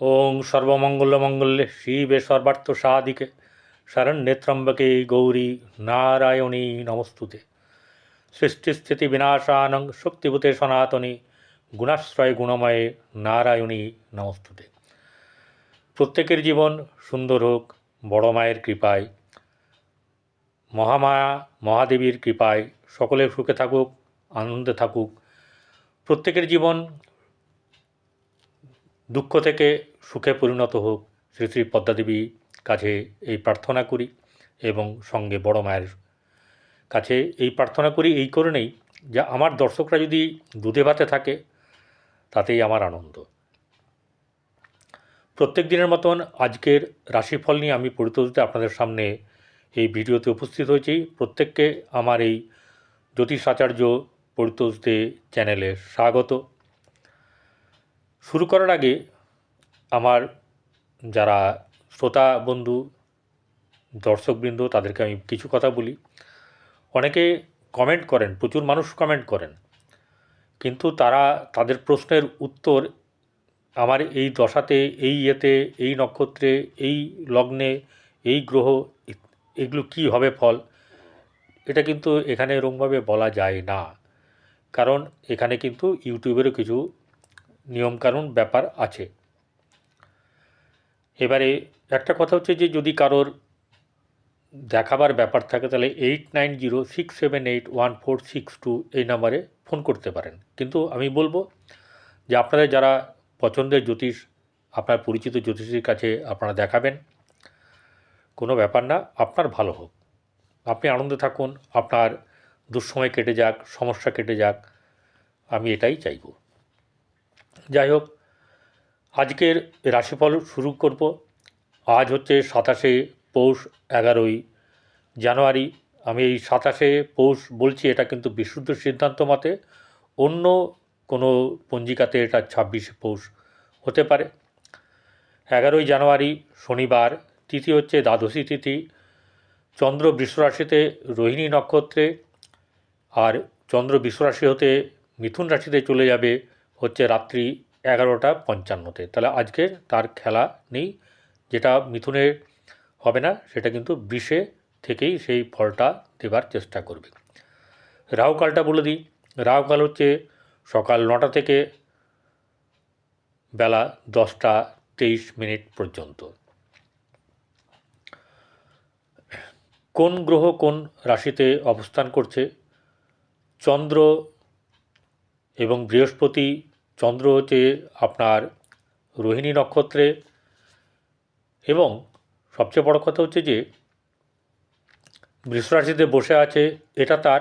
ওং সর্বমঙ্গলমঙ্গলে শিবে সর্বার্থ সাধিকে শরণ্যেত্রম্বকে গৌরী নারায়ণী নমস্তুতে। সৃষ্টিস্থিতি বিনাশানং শক্তিভূতে সনাতনী গুণাশ্রয় গুণময়ে নারায়ণী নমস্তুতে। প্রত্যেকের জীবন সুন্দর হোক, বড় মায়ের কৃপায় মহামায়া মহাদেবীর কৃপায়, সকলে সুখে থাকুক, আনন্দে থাকুক। প্রত্যেকের জীবন দুঃখ থেকে সুখে পরিণত হোক শ্রী শ্রী পদ্মাদেবী কাছে এই প্রার্থনা করি এবং সঙ্গে বড় মায়ের কাছে এই প্রার্থনা করি এই কারণেই যে আমার দর্শকরা যদি দুধে ভাতে থাকে, তাতেই আমার আনন্দ। প্রত্যেক দিনের মতন আজকের রাশিফল নিয়ে আমি পরিতোষিত আপনাদের সামনে এই ভিডিওতে উপস্থিত হয়েছি। প্রত্যেককে আমার এই জ্যোতিষ আচার্য পরিতোষদে চ্যানেলে স্বাগত। শুরু করার আগে আমার যারা শ্রোতা, বন্ধু, দর্শকবৃন্দ, তাদেরকে আমি কিছু কথা বলি। অনেকে কমেন্ট করেন, প্রচুর মানুষ কমেন্ট করেন। কিন্তু তারা তাদের প্রশ্নের উত্তর আমার এই দশাতে, এই ইয়েতে, এই নক্ষত্রে, এই লগ্নে, এই গ্রহ, এগুলো কি হবে ফল? এটা কিন্তু এখানে এরকমভাবে বলা যায় না। কারণ এখানে কিন্তু ইউটিউবেরও কিছু নিয়মকানুন ব্যাপার আছে। এবারে একটা কথা হচ্ছে যে, যদি কারোর দেখাবার ব্যাপার থাকে, তাহলে eight nine zero six seven eight one four six two এই নাম্বারে ফোন করতে পারেন। কিন্তু আমি বলব যে, আপনাদের যারা পছন্দের জ্যোতিষ, আপনার পরিচিত জ্যোতিষীর কাছে আপনারা দেখাবেন, কোনো ব্যাপার না, আপনার ভালো হোক। আপনি আনন্দে থাকুন, আপনার দুঃসময় কেটে যাক, সমস্যা কেটে যাক, আমি এটাই চাইব। যাই হোক আজকের রাশিফল শুরু করব। আজ হচ্ছে সাতাশে পৌষ এগারোই জানুয়ারি। আমি এই সাতাশে পৌষ বলছি, এটা কিন্তু বিশুদ্ধ সিদ্ধান্ত মতে, অন্য কোনো পঞ্জিকাতে এটা ছাব্বিশে পৌষ হতে পারে। এগারোই জানুয়ারি শনিবার, তিথি হচ্ছে দ্বাদশী তিথি। চন্দ্র বৃষরাশিতে রোহিণী নক্ষত্রে, আর চন্দ্র বৃষরাশি হতে মিথুন রাশিতে চলে যাবে হচ্ছে রাত্রি এগারোটা পঞ্চান্নতে। তাহলে আজকে তার খেলা নেই, যেটা মিথুনে হবে না, সেটা কিন্তু বৃষে থেকেই সেই ফলটা দেবার চেষ্টা করবে। রাহুকালটা বলে দিই। রাহুকাল হচ্ছে সকাল নটা থেকে বেলা দশটা তেইশ মিনিট পর্যন্ত। কোন গ্রহ কোন রাশিতে অবস্থান করছে? চন্দ্র এবং বৃহস্পতি চন্দ্র হচ্ছে আপনার রোহিণী নক্ষত্রে। এবং সবচেয়ে বড় কথা হচ্ছে যে বৃষরাশিতে বসে আছে, এটা তার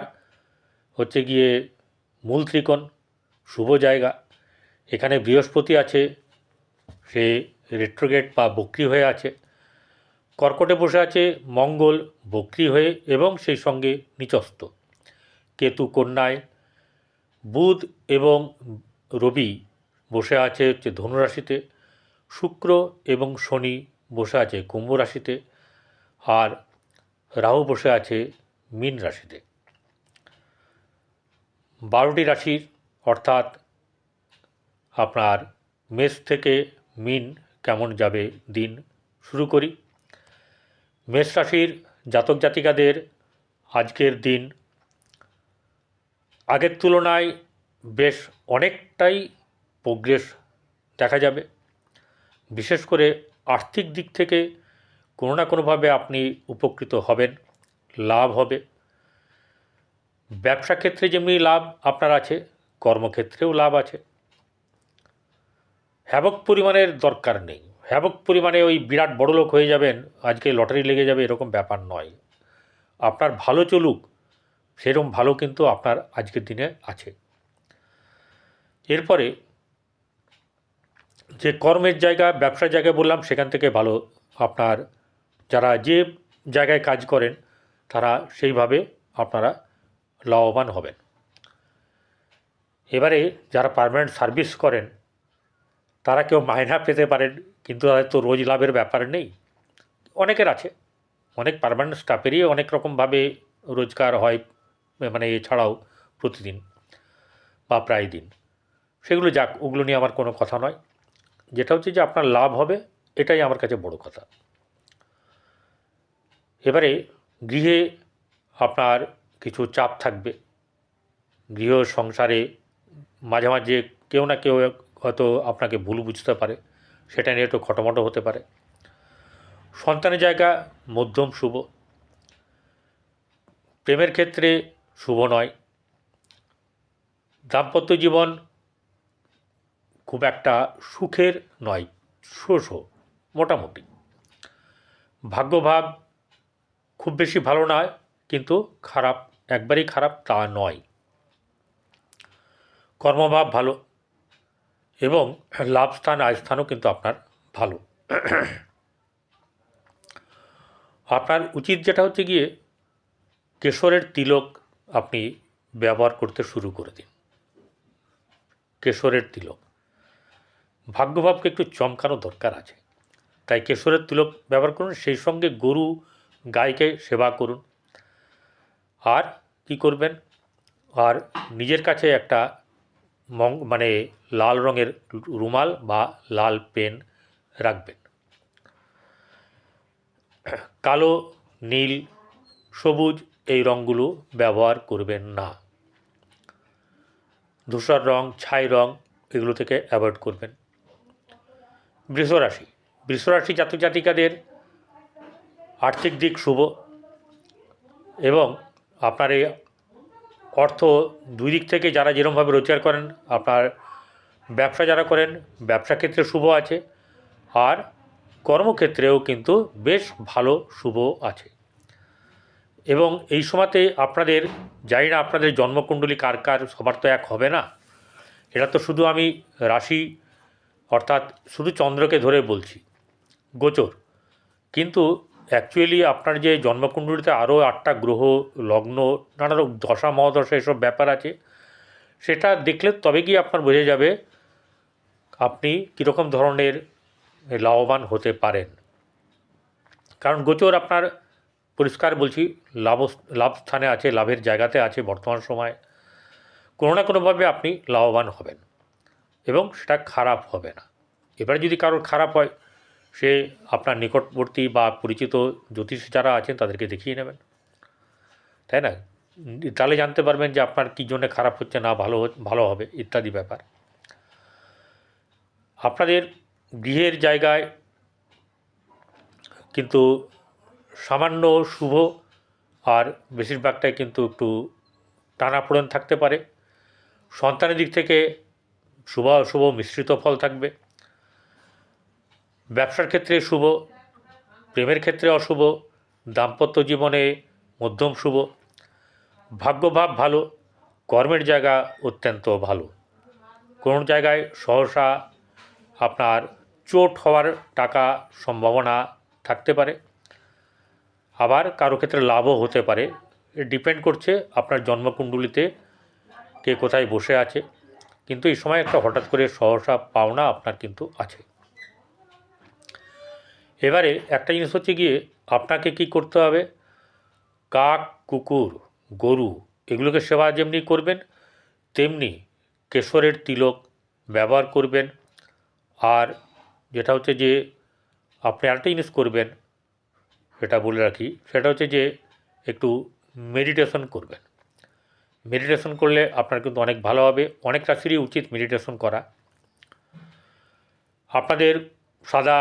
হচ্ছে গিয়ে মূল ত্রিকোণ, শুভ জায়গা। এখানে বৃহস্পতি আছে, সে রেট্রোগেট বা বক্রি হয়ে আছে। কর্কটে বসে আছে, মঙ্গল বক্রি হয়ে এবং সেই সঙ্গে নিচস্ত কেতু কন্যায় বুধ এবং রবি বসে আছে হচ্ছে ধনুরাশিতে শুক্র এবং শনি বসে আছে কুম্ভ রাশিতে, আর রাহু বসে আছে মীন রাশিতে। বারোটি রাশির অর্থাৎ আপনার মেষ থেকে মিন কেমন যাবে দিন? শুরু করি। মেষ রাশির জাতক জাতিকাদের আজকের দিন আগের তুলনায় বেশ অনেকটাই প্রোগ্রেস দেখা যাবে। বিশেষ করে আর্থিক দিক থেকে কোনো না কোনোভাবে আপনি উপকৃত হবেন, লাভ হবে। ব্যবসা ক্ষেত্রে যেমনি লাভ আপনার আছে, কর্মক্ষেত্রেও লাভ আছে। হ্যাবক পরিমাণের দরকার নেই। হ্যাবক পরিমাণে ওই বিরাট বড়লোক হয়ে যাবেন, আজকে লটারি লেগে যাবে, এরকম ব্যাপার নয়। আপনার ভালো চলুক সেরকম ভালো কিন্তু আপনার আজকের দিনে আছে। এরপরে যে কর্মের জায়গা, ব্যবসার জায়গায় বললাম, সেখান থেকে ভালো আপনার যারা যে জায়গায় কাজ করেন, তারা সেইভাবে আপনারা লাভবান হবেন। এবারে যারা পারমানেন্ট সার্ভিস করেন, তারা কেউ মাইনা পেতে পারেন, কিন্তু তাদের তো রোজ লাভের ব্যাপার নেই। অনেকের আছে, অনেক পারমানেন্ট স্টাফেরই অনেক রকমভাবে রোজগার হয় মানে এছাড়াও প্রতিদিন বা প্রায় দিন। সেগুলো যাক, ওগুলো নিয়ে আমার কোনো কথা নয়। যেটা হচ্ছে যে আপনার লাভ হবে, এটাই আমার কাছে বড় কথা। এবারে গৃহে আপনার কিছু চাপ থাকবে। গৃহ সংসারে মাঝে মাঝে কেউ না কেউ হয়তো আপনাকে ভুল বুঝতে পারে। সেটা নিয়ে একটু খটোমটো হতে পারে। সন্তানের জায়গা মধ্যম, শুভ। প্রেমের ক্ষেত্রে শুভ নয়। দাম্পত্য জীবন খুব একটা সুখের নয় শোষ মোটামুটি। ভাগ্যভাব খুব বেশি ভালো নয় কিন্তু খারাপ, একবারেই খারাপ তা নয়। কর্মভাব ভালো এবং লাভ স্থান, আয় স্থানও কিন্তু আপনার ভালো। আপনার উচিত যেটা হচ্ছে গিয়ে কেশরের তিলক আপনি ব্যবহার করতে শুরু করে দিন। কেশরের তিলক। ভাগ্যভাবকে একটু চমকানো দরকার আছে। তাই কেশরের তিলক ব্যবহার করুন, সেই সঙ্গে গরু, গাইকে সেবা করুন। আর কি করবেন? আর নিজের কাছে একটা মানে লাল রঙের রুমাল বা লাল পেন রাখবেন। কালো, নীল, সবুজ এই রঙগুলো ব্যবহার করবেন না। ধূসর রং, ছাই রং এগুলো থেকে অ্যাভয়েড করবেন। বৃষরাশি বৃষরাশি জাতক জাতিকাদের আর্থিক দিক শুভ এবং আপনার এই অর্থ দুই দিক থেকে যারা যেরমভাবে রোজগার করেন, আপনার ব্যবসা যারা করেন, ব্যবসা ক্ষেত্রে শুভ আছে আর কর্মক্ষেত্রেও কিন্তু বেশ ভালো শুভ আছে। এবং এই সময়তে আপনাদের, জানি না আপনাদের জন্মকুণ্ডলী কার কার সবার তো এক হবে না। এটা তো শুধু আমি রাশি, অর্থাৎ শুধু চন্দ্রকে ধরে বলছি, গোচর। কিন্তু অ্যাকচুয়ালি আপনার যে জন্মকুণ্ডলিতে আরও আটটা গ্রহ, লগ্ন, নানা রকম দশা, মহাদশা এসব ব্যাপার আছে, সেটা দেখলে তবে গিয়ে আপনার বোঝা যাবে আপনি কীরকম ধরনের লাভবান হতে পারেন। কারণ গোচর আপনার পরিষ্কার বলছি, লাভ লাভ স্থানে আছে, লাভের জায়গাতে আছে বর্তমান সময়। কোনো না কোনোভাবে আপনি লাভবান হবেন এবং সেটা খারাপ হবে না। এবারে যদি কারোর খারাপ হয়, সে আপনার নিকটবর্তী বা পরিচিত জ্যোতিষ যারা আছেন তাদেরকে দেখিয়ে নেবেন। তাই না? তাহলে জানতে পারবেন যে আপনার কী জন্য খারাপ হচ্ছে, না ভালো ভালো হবে, ইত্যাদি ব্যাপার। আপনাদের গৃহের জায়গায় কিন্তু সামান্য শুভ, আর বেশিরভাগটাই কিন্তু একটু টানাপোড়েন থাকতে পারে। সন্তানের দিক থেকে শুভ, অশুভ মিশ্রিত ফল থাকবে। ব্যবসার ক্ষেত্রে শুভ, প্রেমের ক্ষেত্রে অশুভ, দাম্পত্য জীবনে মধ্যম শুভ। ভাগ্যভাব ভালো, কর্মের জায়গা অত্যন্ত ভালো। কোনো জায়গায় সহসা আপনার চোট হওয়ার টাকা সম্ভাবনা থাকতে পারে। আবার কারও ক্ষেত্রে লাভও হতে পারে। ডিপেন্ড করছে আপনার জন্মকুণ্ডলিতে কে কোথায় বসে আছে। কিন্তু এই সময় একটা হঠাৎ করে সহসা পাওনা আপনার কিন্তু আছে। এবারে একটা জিনিস হচ্ছে গিয়ে আপনাকে কি করতে হবে? কাক, কুকুর, গরু এগুলোকে সেবা যেমনি করবেন, তেমনি কেশরের তিলক ব্যবহার করবেন। আর যেটা হচ্ছে যে আপনি আরেকটা জিনিস করবেন সেটা বলে রাখি, সেটা হচ্ছে যে একটু মেডিটেশন করবেন। মেডিটেশন করলে আপনার কিন্তু অনেক ভালো হবে অনেক রাশিরই উচিত মেডিটেশন করা। আপনাদের সাদা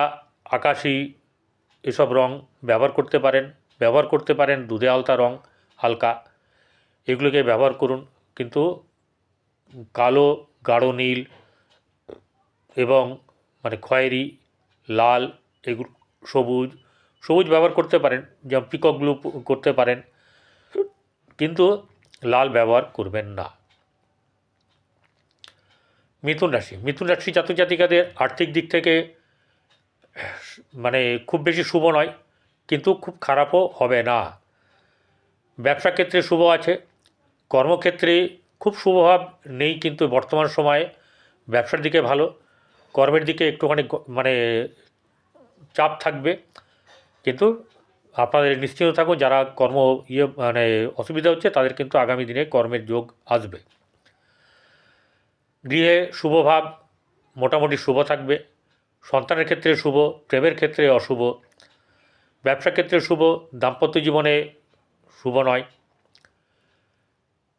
আকাশি এসব রং ব্যবহার করতে পারেন, ব্যবহার করতে পারেন দুধে আলতা রং, হালকা। এগুলোকে ব্যবহার করুন, কিন্তু কালো, গাঢ় নীল এবং মানে খয়েরি, লাল, এগুলো সবুজ সবুজ ব্যবহার করতে পারেন, যেমন পিকক ব্লু করতে পারেন, কিন্তু লাল ব্যবহার করবেন না। মিথুন রাশি মিথুন রাশি জাতক জাতিকাদের আর্থিক দিক থেকে মানে খুব বেশি শুভ নয়, কিন্তু খুব খারাপও হবে না। ব্যবসা ক্ষেত্রে শুভ আছে, কর্মক্ষেত্রে খুব শুভভাব নেই, কিন্তু বর্তমান সময়ে ব্যবসার দিকে ভালো, কর্মের দিকে একটুখানি মানে চাপ থাকবে কিন্তু আপনাদের নিশ্চিন্ত থাকুন যারা কর্ম ইয়ে মানে অসুবিধা হচ্ছে, তাদের কিন্তু আগামী দিনে কর্মের যোগ আসবে। গৃহে শুভভাব মোটামুটি শুভ থাকবে। সন্তানের ক্ষেত্রে শুভ, প্রেমের ক্ষেত্রে অশুভ ব্যবসা ক্ষেত্রে শুভ, দাম্পত্য জীবনে শুভ নয়।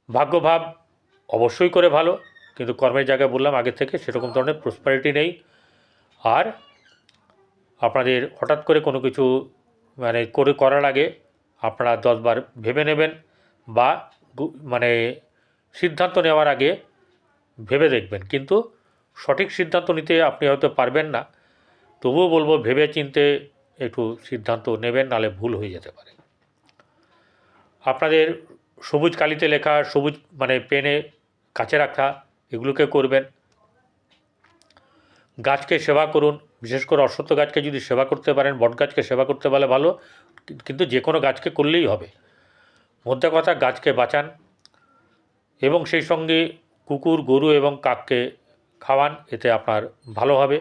ভাগ্যভাব অবশ্যই করে ভালো, কিন্তু কর্মের জায়গায় বললাম আগে থেকে, সেরকম ধরনের প্রসপারিটি নেই। আর আপনাদের হঠাৎ করে কোনো কিছু মানে করে, করার আগে আপনারা দশবার ভেবে নেবেন বা মানে সিদ্ধান্ত নেওয়ার আগে ভেবে দেখবেন। কিন্তু সঠিক সিদ্ধান্ত নিতে আপনি হয়তো পারবেন না। তবুও বলব ভেবে চিনতে একটু সিদ্ধান্ত নেবেন, নালে ভুল হয়ে যেতে পারে। আপনাদের সবুজ কালিতে লেখা, সবুজ মানে পেনে কাছে রাখা, এগুলোকে করবেন। গাছকে সেবা করুন বিশেষ করে অশ্বত্থ গাছকে যদি সেবা করতে পারেন, বট গাছকে সেবা করতে পারলে ভালো, কিন্তু যে কোনো গাছকে করলেই হবে। মধ্যে কথা, গাছকে বাঁচান এবং সেই সঙ্গে কুকুর, গরু এবং কাককে খাওয়ান, এতে আপনার ভালো হবে।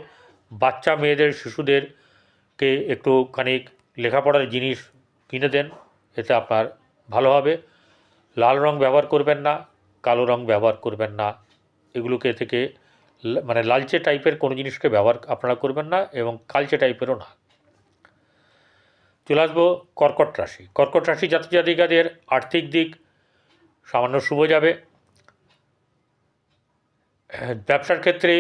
বাচ্চা মেয়েদের, শিশুদেরকে একটু খানিক লেখাপড়ার জিনিস কিনে দেন, এতে আপনার ভালো হবে। লাল রং ব্যবহার করবেন না, কালো রং ব্যবহার করবেন না, এগুলোকে থেকে মানে লালচে টাইপের কোনো জিনিসকে ব্যবহার আপনারা করবেন না এবং কালচে টাইপেরও না। চলে আসব কর্কট রাশি। কর্কট রাশি জাতক জাতিকাদের আর্থিক দিক সামান্য শুভ যাবে। ব্যবসার ক্ষেত্রে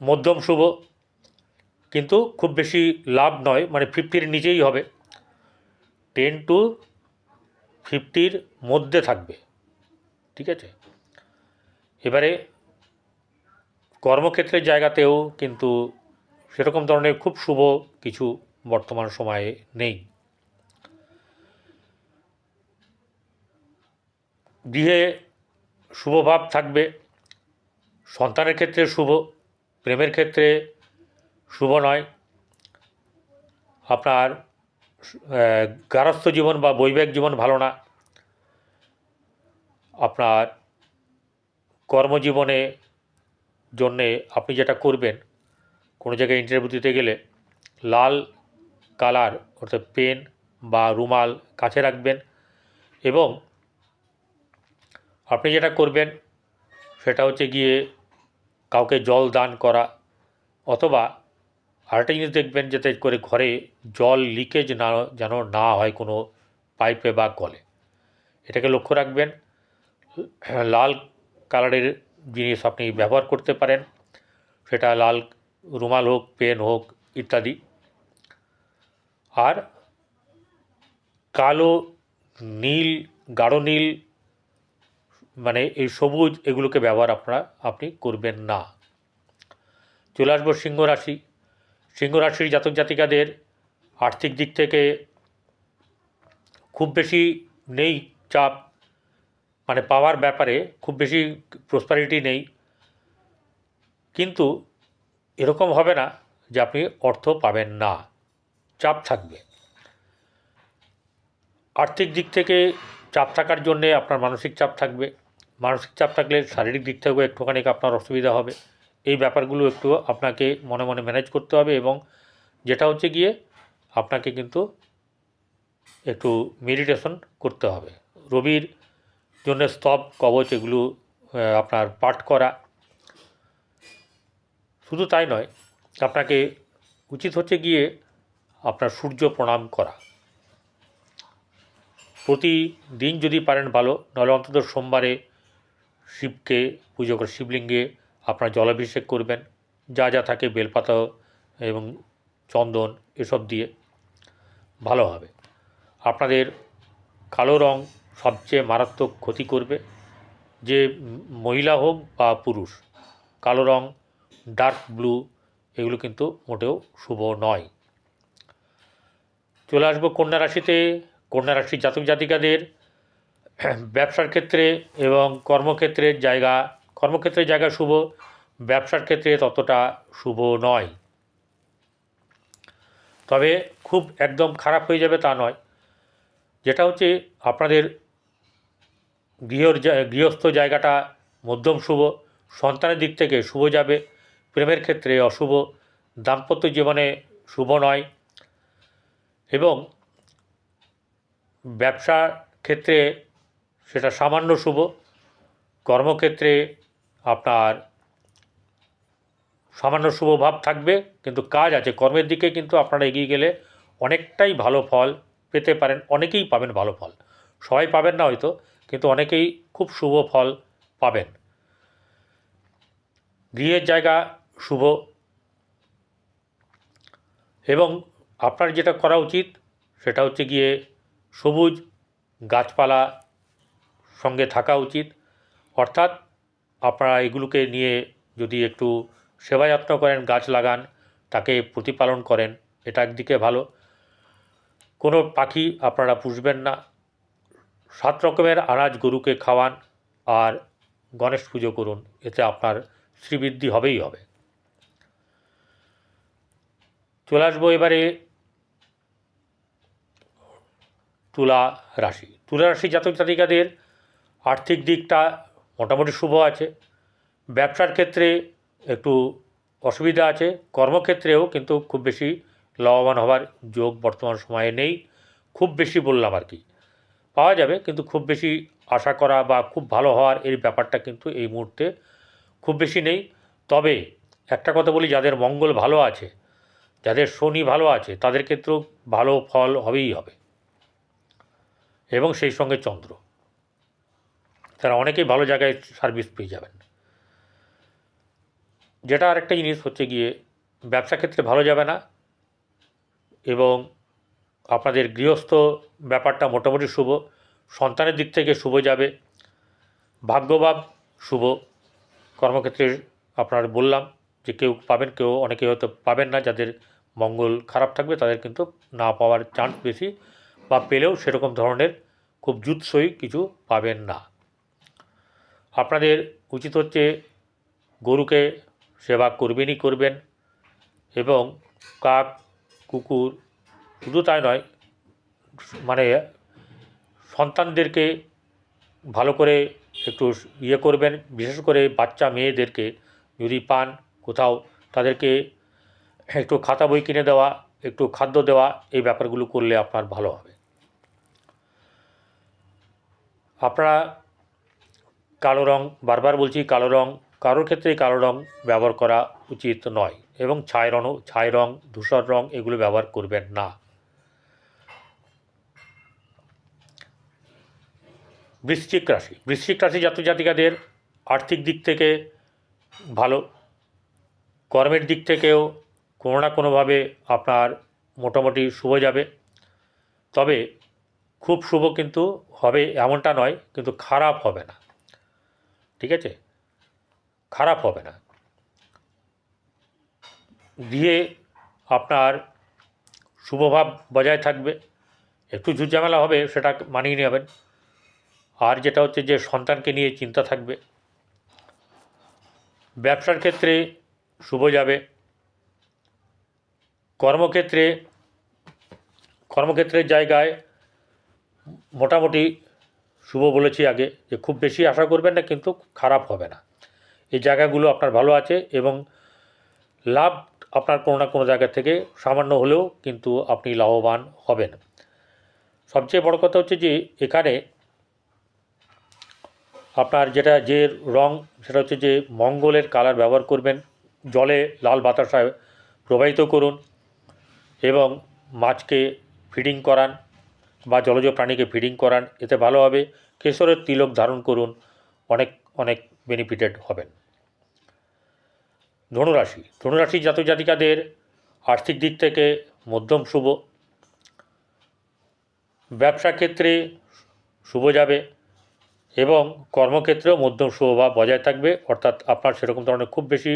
মধ্যম শুভ, কিন্তু খুব বেশি লাভ নয় মানে ফিফটির নিচেই হবে। টেন টু ফিফটির মধ্যে থাকবে। ঠিক আছে? এবারে কর্মক্ষেত্রের জায়গাতেও কিন্তু সেরকম ধরনের খুব শুভ কিছু বর্তমান সময়ে নেই। গৃহে শুভভাব থাকবে, সন্তানের ক্ষেত্রে শুভ, প্রেমের ক্ষেত্রে শুভ নয়। আপনার গারস্থ জীবন বা বৈবাহিক জীবন ভালো না। আপনার কর্মজীবনে জন্যে আপনি যেটা করবেন, কোনো জায়গায় ইন্টারভিউ দিতে গেলে লাল কালার অর্থাৎ পেন বা রুমাল কাছে রাখবেন এবং আপনি যেটা করবেন সেটা হচ্ছে গিয়ে কাউকে জল দান করা অথবা আরেকটা জিনিস দেখবেন যাতে করে ঘরে জল লিকেজ না, যেন না হয় কোনো পাইপে বা কলে। এটাকে লক্ষ্য রাখবেন, লাল কালারের জিনিস আপনি ব্যবহার করতে পারেন। সেটা লাল, রুমাল হোক, পেন হোক, ইত্যাদি। আর কালো, নীল, গাঢ় নীল মানে এই সবুজ, এগুলোকে ব্যবহার আপনারা, আপনি করবেন না। চলে আসব সিংহ রাশি। সিংহ রাশির জাতক জাতিকাদের আর্থিক দিক থেকে খুব বেশি নেই চাপ। মানে পাওয়ার ব্যাপারে খুব বেশি প্রসপারিটি নেই। কিন্তু এরকম হবে না যে আপনি অর্থ পাবেন না, চাপ থাকবে। আর্থিক দিক থেকে চাপ থাকার জন্যে আপনার মানসিক চাপ থাকবে। মানসিক চাপ থাকলে শারীরিক দিক থেকেও একটুখানি আপনার অসুবিধা হবে। এই ব্যাপারগুলো একটু আপনাকে মনে মনে ম্যানেজ করতে হবে এবং যেটা হচ্ছে গিয়ে আপনাকে কিন্তু একটু মেডিটেশন করতে হবে। রবির জন্য স্তব, কবচ এগুলো আপনার পাঠ করা। শুধু তাই নয়, আপনাকে উচিত হচ্ছে গিয়ে আপনার সূর্য প্রণাম করা। প্রতিদিন যদি পারেন ভালো, নাহলে অন্তত সোমবারে শিবকে, পুজো করে শিবলিঙ্গে আপনার জলাভিষেক করবেন। যা যা থাকে, বেলপাতা এবং চন্দন এসব দিয়ে ভালো হবে। আপনাদের কালো রং সবচেয়ে মারাত্মক ক্ষতি করবে যে মহিলা হোক বা পুরুষ, কালো রং ডার্ক ব্লু এগুলো কিন্তু মোটেও শুভ নয়। চলে আসব কন্যা রাশিতে। কন্যা রাশির জাতক জাতিকাদের ব্যবসার ক্ষেত্রে এবং কর্মক্ষেত্রের জায়গা কর্মক্ষেত্রের জায়গা শুভ, ব্যবসার ক্ষেত্রে ততটা শুভ নয়। তবে খুব একদম খারাপ হয়ে যাবে তা নয়। যেটা হচ্ছে আপনাদের গৃহর গৃহস্থ জায়গাটা মধ্যম শুভ, সন্তানের দিক থেকে শুভ যাবে, প্রেমের ক্ষেত্রে অশুভ, দাম্পত্য জীবনে শুভ নয় এবং ব্যবসা ক্ষেত্রে সেটা সামান্য শুভ, কর্মক্ষেত্রে আপনার সামান্য শুভ ভাব থাকবে, কিন্তু কাজ আছে, কর্মের দিকে কিন্তু আপনারা এগিয়ে গেলে অনেকটাই ভালো ফল পেতে পারেন, অনেকেই পাবেন ভালো ফল। সবাই পাবেন না হয়তো কিন্তু অনেকেই খুব শুভ ফল পাবেন। গৃহের জায়গা শুভ। এবং আপনার যেটা করা উচিত সেটা হচ্ছে গিয়ে সবুজ গাছপালা সঙ্গে থাকা উচিত। অর্থাৎ আপনারা এগুলোকে নিয়ে যদি একটু সেবা যত্ন করেন, গাছ লাগান, তাকে প্রতিপালন করেন, এটা একদিকে ভালো। কোনো পাখি আপনারা পুষবেন না। সাত রকমের আনাজ গরুকে খাওয়ান আর গণেশ পুজো করুন। এতে আপনার শ্রীবৃদ্ধি হবেই হবে। চলে আসব এবারে তুলা রাশি। তুলা রাশি জাতক জাতিকাদের আর্থিক দিকটা মোটামুটি শুভ আছে। ব্যবসার ক্ষেত্রে একটু অসুবিধা আছে, কর্মক্ষেত্রেও কিন্তু খুব বেশি লাভবান হওয়ার যোগ বর্তমান সময়ে নেই। খুব বেশি বললাম আর কি। পাওয়া যাবে, কিন্তু খুব বেশি আশা করা বা খুব ভালো হওয়ার এই ব্যাপারটা কিন্তু এই মুহূর্তে খুব বেশি নেই। তবে একটা কথা বলি, যাদের মঙ্গল ভালো আছে, যাদের শনি ভালো আছে, তাদের ক্ষেত্রেও ভালো ফল হবেই হবে। এবং সেই সঙ্গে চন্দ্র। তারা অনেকেই ভালো জায়গায় সার্ভিস পেয়ে যাবেন। যেটা আরেকটা জিনিস হচ্ছে গিয়ে, ব্যবসা ক্ষেত্রে ভালো যাবে না এবং আপনাদের গৃহস্থ ব্যাপারটা মোটামুটি শুভ, সন্তানের দিক থেকে শুভ যাবে, ভাগ্যভাব শুভ। কর্মক্ষেত্রে আপনার বললাম যে কেউ পাবেন, কেউ অনেকে হয়তো পাবেন না, যাদের মঙ্গল খারাপ থাকবে তাদের কিন্তু না পাওয়ার চান্স বেশি বা পেলেও সেরকম ধরনের খুব জুৎসই কিছু পাবেন না। আপনাদের উচিত হচ্ছে গরুকে সেবা করবেনই করবেন এবং কাক, কুকুর শুধু তাই নয় মানে সন্তানদেরকে ভালো করে একটু ইয়ে করবেন, বিশেষ করে বাচ্চা মেয়েদেরকে যদি পান কোথাও, তাদেরকে একটু খাতা বই কিনে দেওয়া, একটু খাদ্য দেওয়া, এই ব্যাপারগুলো করলে আপনার ভালো হবে। আপনারা কালো রং, বারবার বলছি কালো রং, কারোর ক্ষেত্রে কালো রং ব্যবহার করা উচিত নয় এবং ছাই রং ছাই রং, ধূসর রং এগুলো ব্যবহার করবেন না। বৃশ্চিক রাশি। বৃশ্চিক রাশি জাতক জাতিকাদের আর্থিক দিক থেকে ভালো, কর্মের দিক থেকেও কোনো না কোনোভাবে আপনার মোটামুটি শুভ যাবে। তবে খুব শুভ কিন্তু হবে এমনটা নয়, কিন্তু খারাপ হবে না। ঠিক আছে? খারাপ হবে না। দিয়ে আপনার শুভভাব বজায় থাকবে। একটু ঝুটঝামেলা হবে, সেটা মানিয়ে নেবেন। আর যেটা হচ্ছে যে সন্তানকে নিয়ে চিন্তা থাকবে। ব্যবসার ক্ষেত্রে শুভ যাবে। কর্মক্ষেত্রে, কর্মক্ষেত্রের জায়গায় মোটামুটি শুভ বলেছি আগে, যে খুব বেশি আশা করবেন না, কিন্তু খারাপ হবে না। এই জায়গাগুলো আপনার ভালো আছে এবং লাভ আপনার কোনো না কোনো জায়গা থেকে সামান্য হলেও কিন্তু আপনি লাভবান হবেন। সবচেয়ে বড় কথা হচ্ছে যে এখানে আপনার যেটা যে রং, সেটা হচ্ছে যে মঙ্গলের কালার ব্যবহার করবেন। জলে লাল বাতাসায় প্রবাহিত করুন এবং মাছকে ফিডিং করান বা জলজ প্রাণীকে ফিডিং করান, এতে ভালো হবে। কেশরের তিলক ধারণ করুন, অনেক অনেক বেনিফিটেড হবেন। ধনুরাশি ধনুরাশি জাতক জাতিকাদের আর্থিক দিক থেকে মধ্যম শুভ। ব্যবসা ক্ষেত্রে শুভ যাবে। এবং কর্মক্ষেত্রেও মধ্যম শুভভাব বজায় থাকবে। অর্থাৎ আপনার সেরকম ধরনের খুব বেশি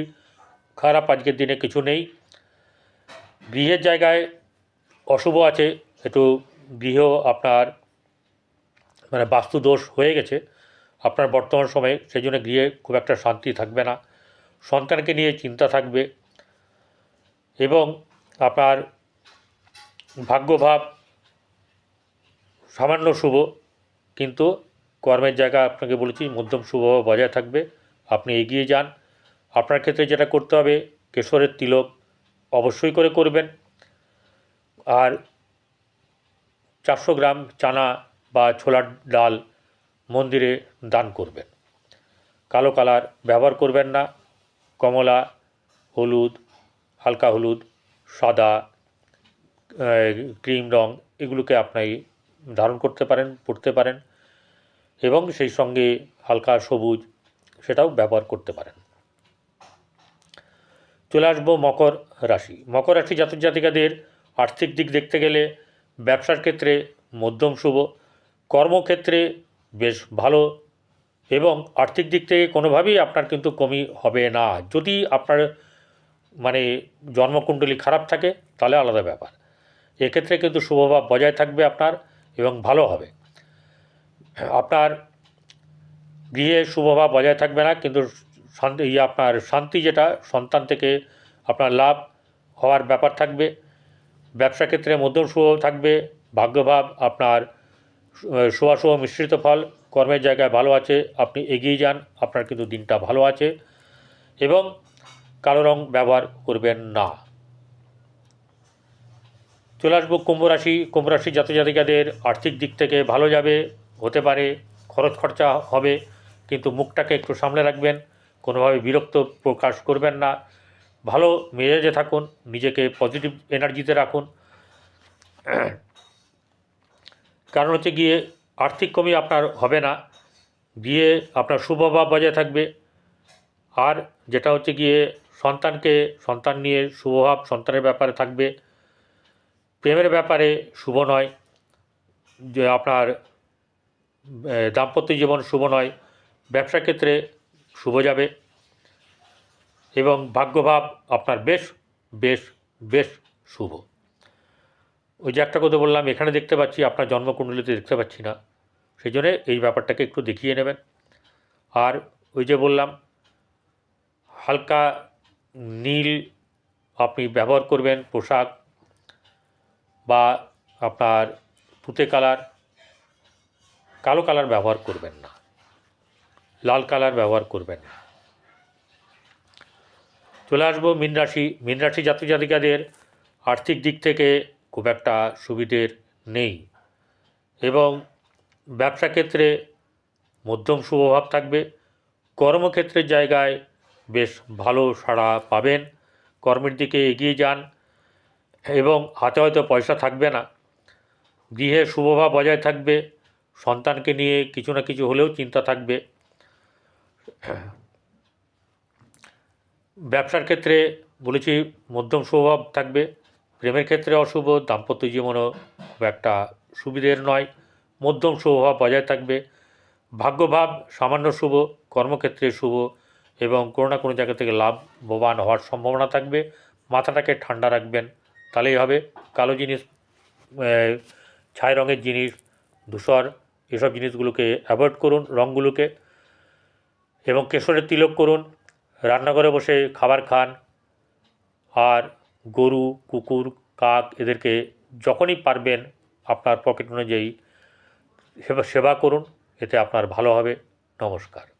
খারাপ আজকের দিনে কিছু নেই। গৃহের জায়গায় অশুভ আছে একটু গৃহ আপনার মানে বাস্তু দোষ হয়ে গেছে। আপনার বর্তমান সময়ে সেই জন্য গৃহে খুব একটা শান্তি থাকবে না। সন্তানকে নিয়ে চিন্তা থাকবে এবং আপনার ভাগ্যভাব সামান্য শুভ, কিন্তু কর্মের জায়গা আপনাকে বলেছি, মধ্যম শুভভাব বজায় থাকবে, আপনি এগিয়ে যান। আপনার ক্ষেত্রে যেটা করতে হবে, কেশরের তিলক অবশ্যই করে করবেন। আর চারশো গ্রাম চানা বা ছোলার ডাল মন্দিরে দান করবেন। কালো কালার ব্যবহার করবেন না। কমলা, হলুদ, হালকা হলুদ, সাদা ক্রিম রং এগুলোকে আপনি ধারণ করতে পারেন পরতে পারেন। এবং সেই সঙ্গে হালকা সবুজ সেটাও ব্যবহার করতে পারেন। চলে আসব মকর রাশি। মকর রাশি জাতক জাতিকাদের আর্থিক দিক দেখতে গেলে ব্যবসার ক্ষেত্রে মধ্যম শুভ, কর্মক্ষেত্রে বেশ ভালো এবং আর্থিক দিক থেকে কোনোভাবেই আপনার কিন্তু কমি হবে না। যদি আপনার মানে জন্মকুণ্ডলী খারাপ থাকে তাহলে আলাদা ব্যাপার। এক্ষেত্রে কিন্তু শুভভাব বজায় থাকবে আপনার এবং ভালো হবে। আপনার গৃহে শুভভাব বজায় থাকবে না, কিন্তু শান্তি ইয়ে আপনার শান্তি যেটা, সন্তান থেকে আপনার লাভ হওয়ার ব্যাপার থাকবে। ব্যবসা ক্ষেত্রে মধ্যম শুভ থাকবে ভাগ্যভাব আপনার শুভাশুভ মিশ্রিত ফল, কর্মের জায়গায় ভালো আছে, আপনি এগিয়ে যান, আপনার কিন্তু দিনটা ভালো আছে এবং কালো রং ব্যবহার করবেন না। চলে আসব কুম্ভ রাশি, কুম্ভ জাতিকাদের আর্থিক দিক থেকে ভালো যাবে হতে পারে, খরচ খরচা হবে, কিন্তু মুখটাকে একটু সামলে রাখবেন, কোনোভাবে বিরক্ত প্রকাশ করবেন না। ভালো মেজাজে থাকুন, নিজেকে পজিটিভ এনার্জিতে রাখুন। কারণ হচ্ছে গিয়ে আর্থিক কমি আপনার হবে না, বিয়ে আপনার শুভভাব বজায় থাকবে। আর যেটা হচ্ছে গিয়ে সন্তানকে সন্তান নিয়ে শুভভাব সন্তানের ব্যাপারে থাকবে, প্রেমের ব্যাপারে শুভ নয়। যে আপনার দাম্পত্য জীবন শুভ নয়, ব্যবসা ক্ষেত্রে শুভ যাবে এবং ভাগ্যভাব আপনার বেশ বেশ বেশ শুভ। ওই যে একটা কথা বললাম, এখানে দেখতে পাচ্ছি, আপনার জন্মকুণ্ডলিতে দেখতে পাচ্ছি না সেই জন্যে এই ব্যাপারটাকে একটু দেখিয়ে নেবেন। আর ওই যে বললাম, হালকা নীল আপনি ব্যবহার করবেন পোশাক বা আপনার পুঁতে কালার কালো কালার ব্যবহার করবেন না। লাল কালার ব্যবহার করবেন না। চলে আসব মীন রাশি। মীন রাশি জাতক জাতিকাদের আর্থিক দিক থেকে খুব একটা সুবিধের নেই এবং ব্যবসা ক্ষেত্রে মধ্যম শুভভাব থাকবে। কর্মক্ষেত্রের জায়গায় বেশ ভালো সাড়া পাবেন। কর্মের দিকে এগিয়ে যান এবং হাতে হয়তো পয়সা থাকবে না। গৃহে শুভভাব বজায় থাকবে। সন্তানকে নিয়ে কিছু না কিছু হলেও চিন্তা থাকবে। ব্যবসার ক্ষেত্রে বলেছি মধ্যম স্বভাব থাকবে। প্রেমের ক্ষেত্রে অশুভ, দাম্পত্য জীবনও খুব একটা সুবিধের নয়। মধ্যম স্বভাব বজায় থাকবে। ভাগ্যভাব সামান্য শুভ, কর্মক্ষেত্রে শুভ এবং কোনো না কোনো জায়গা থেকে লাভবান হওয়ার সম্ভাবনা থাকবে। মাথাটাকে ঠান্ডা রাখবেন, তাহলেই হবে। কালো জিনিস ছাই রঙের জিনিস, ধূসর এসব জিনিসগুলোকে অ্যাভয়েড করুন, রঙগুলোকে এবং কেশরের তিলক করুন, রান্নাঘরে বসে খাবার খান, আর গরু, কুকুর, কাক এদেরকে যখনই পারবেন আপনার পকেট অনুযায়ী সেবা সেবা করুন, এতে আপনার ভালো হবে। নমস্কার।